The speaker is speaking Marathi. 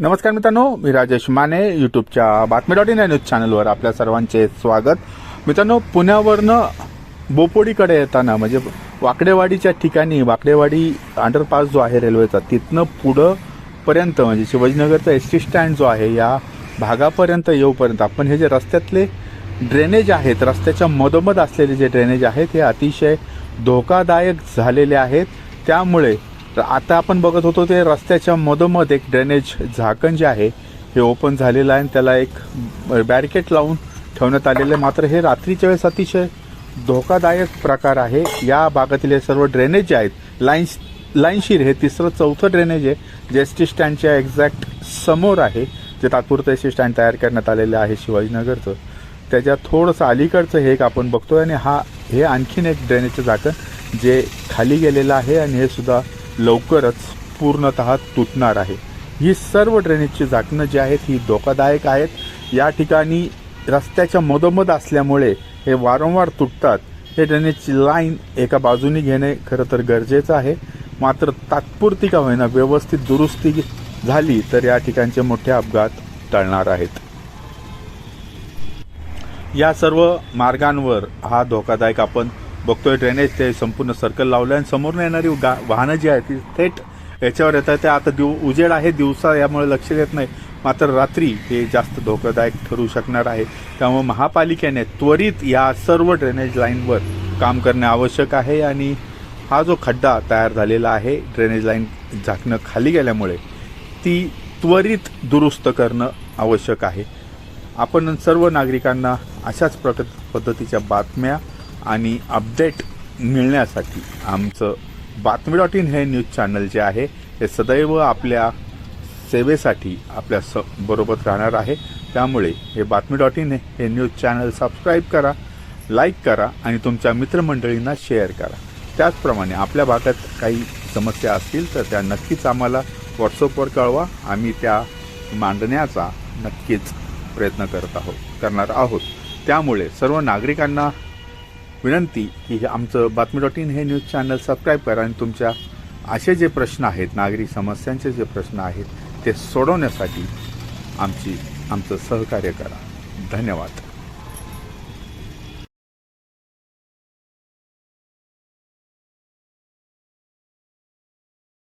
नमस्कार मित्रांनो मी राजेश माने यूट्यूबच्या बातमी डॉट इन या न्यूज चॅनलवर आपल्या सर्वांचे स्वागत. मित्रांनो पुण्यावरनं बोपोडीकडे येताना म्हणजे वाकडेवाडीच्या ठिकाणी वाकडेवाडी अंडरपास जो आहे रेल्वेचा तिथनं पुढं पर्यंत म्हणजे शिवाजीनगरचा एस टी स्टँड जो आहे या भागापर्यंत येऊपर्यंत आपण हे जे रस्त्यातले ड्रेनेज आहेत रस्त्याच्या मधोमध असलेले जे ड्रेनेज आहेत हे अतिशय धोकादायक झालेले आहेत. त्यामुळे तर आता आपण बघत होतो ते रस्त्याच्या मधोमध एक ड्रेनेज झाकण जे आहे हे ओपन झालेलं आहे आणि त्याला एक बॅरिकेड लावून ठेवण्यात आलेलं आहे. मात्र हे रात्रीच्या वेळेस अतिशय धोकादायक प्रकार आहे. या भागातील हे सर्व ड्रेनेज जे आहेत लाईन्स लाईनशीर हे तिसरं चौथं ड्रेनेज आहे जे एस टी स्टँडच्या एक्झॅक्ट समोर आहे जे तात्पुरतं एस टी स्टँड तयार करण्यात आलेलं आहे शिवाजीनगरचं. त्याच्या थोडंसं अलीकडचं हे एक आपण बघतोय आणि हा हे आणखीन एक ड्रेनेजचं झाकण जे खाली गेलेलं आहे आणि हे सुद्धा लवकरच पूर्णतः तुटणार आहे. ही सर्व ड्रेनेजची झाकणं जी आहेत ही धोकादायक आहेत. या ठिकाणी रस्त्याच्या मधोमध असल्यामुळे हे वारंवार तुटतात. हे ड्रेनेजची लाईन एका बाजूने घेणे खरं तर गरजेचं आहे. मात्र तात्पुरती का होईना व्यवस्थित दुरुस्ती झाली तर या ठिकाणचे मोठे अपघात टळणार आहेत. या सर्व मार्गांवर हा धोकादायक आपण बघतोय ड्रेनेज ते संपूर्ण सर्कल लावलं आणि समोरून येणारी गा वाहनं जी आहेत ती थेट याच्यावर येतात. ते आता दिव उजेड आहे दिवसा यामुळे लक्ष देत नाही. मात्र रात्री हे जास्त धोकादायक ठरू शकणार आहे. त्यामुळे महापालिकेने त्वरित या सर्व ड्रेनेज लाईनवर काम करणे आवश्यक आहे आणि हा जो खड्डा तयार झालेला आहे ड्रेनेज लाईन झाकणं खाली गेल्यामुळे ती त्वरित दुरुस्त करणं आवश्यक आहे. आपण सर्व नागरिकांना अशाच प्रक पद्धतीच्या बातम्या आणि अपडेट मिळण्यासाठी आमचं बातमी डॉट इन हे न्यूज चॅनल जे आहे हे सदैव आपल्या सेवेसाठी आपल्या स बरोबर राहणार आहे. त्यामुळे हे बातमी डॉट इन हे न्यूज चॅनल सबस्क्राईब करा लाईक करा आणि तुमच्या मित्रमंडळींना शेअर करा. त्याचप्रमाणे आपल्या भागात काही समस्या असतील तर त्या नक्कीच आम्हाला व्हॉट्सअपवर कळवा. आम्ही त्या मांडण्याचा नक्कीच प्रयत्न करत आहोत करणार आहोत. त्यामुळे सर्व नागरिकांना विनंती की हे आमचं बातमी डॉट इन हे न्यूज चॅनल सबस्क्राईब करा आणि तुमच्या असे जे प्रश्न आहेत नागरिक समस्यांचे जे प्रश्न आहेत ते सोडवण्यासाठी आमची आमचं सहकार्य करा. धन्यवाद.